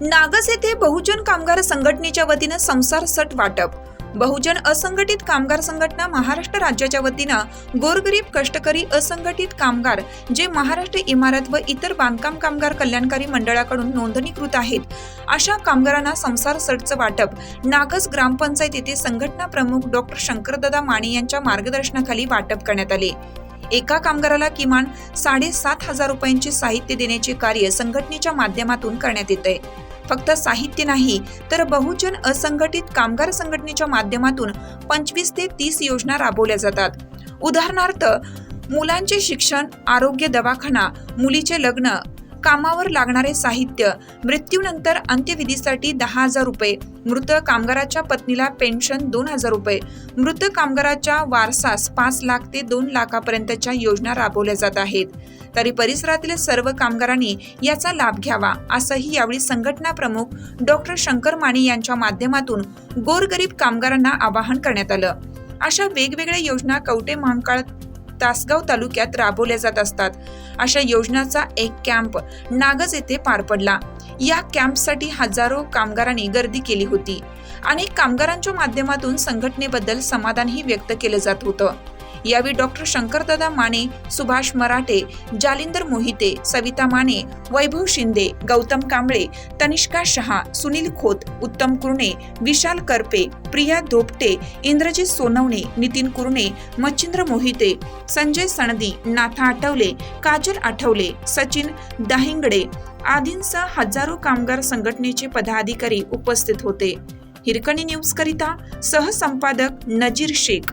नागस येथे बहुजन कामगार संघटनेच्या वतीनं संसार सट वाटप. बहुजन असंघटित कामगार संघटना महाराष्ट्र राज्याच्या वतीनं गोरगरीब कष्टकरी असंघटित कामगार जे महाराष्ट्र इमारत व इतर बांधकाम कामगार कल्याणकारी मंडळाकडून नोंदणीकृत आहेत अशा कामगारांना संसार सटचं वाटप नागस ग्रामपंचायत येथे संघटना प्रमुख डॉक्टर शंकरदादा माने यांच्या मार्गदर्शनाखाली वाटप करण्यात आले. एका कामगाराला किमान साडेसात हजार रुपयांचे साहित्य देण्याचे कार्य संघटनेच्या माध्यमातून करण्यात येत आहे फक्त साहित्य नाही तर बहुजन असंघटित कामगार संघटनेच्या माध्यमातून पंचवीस ते तीस योजना राबवल्या जातात. उदाहरणार्थ मुलांचे शिक्षण आरोग्य दवाखाना मुलीचे लग्न कामावर लागणारे साहित्य. मृत्यूनंतर अंत्यविधीसाठी दहा हजार रुपये. मृत कामगाराच्या पत्नीला पेन्शन दोन हजार रुपये. मृत कामगाराच्या वारसास पाच लाख ते दोन लाखापर्यंतच्या योजना राबवल्या जात आहेत. तरी परिसरातील सर्व कामगारांनी याचा लाभ घ्यावा असंही यावेळी संघटना प्रमुख डॉक्टर शंकर माने यांच्या माध्यमातून गोरगरीब कामगारांना आवाहन करण्यात आलं. अशा वेगवेगळ्या योजना कवटे महांकाळ तासगाव तालुक्यात राबवल्या जात असतात. अशा योजनाचा एक कॅम्प नागज येथे पार पडला. या कॅम्पसाठी हजारो कामगारांनी गर्दी केली होती. अनेक कामगारांच्या माध्यमातून संघटनेबद्दल समाधानही व्यक्त केलं जात होतं. यावेळी डॉक्टर शंकरदादा माने सुभाष मराठे जालिंदर मोहिते सविता माने वैभव शिंदे गौतम कांबळे तनिष्का शहा सुनील खोत उत्तम कुरणे विशाल करपे प्रिया धोपटे इंद्रजित सोनवणे नितीन कुरणे मच्छिंद्र मोहिते संजय सणदी नाथा आठवले काजल आठवले सचिन दाहिंगडे आदींसह हजारो कामगार संघटनेचे पदाधिकारी उपस्थित होते. हिरकणी न्यूज करिता सहसंपादक नजीर शेख.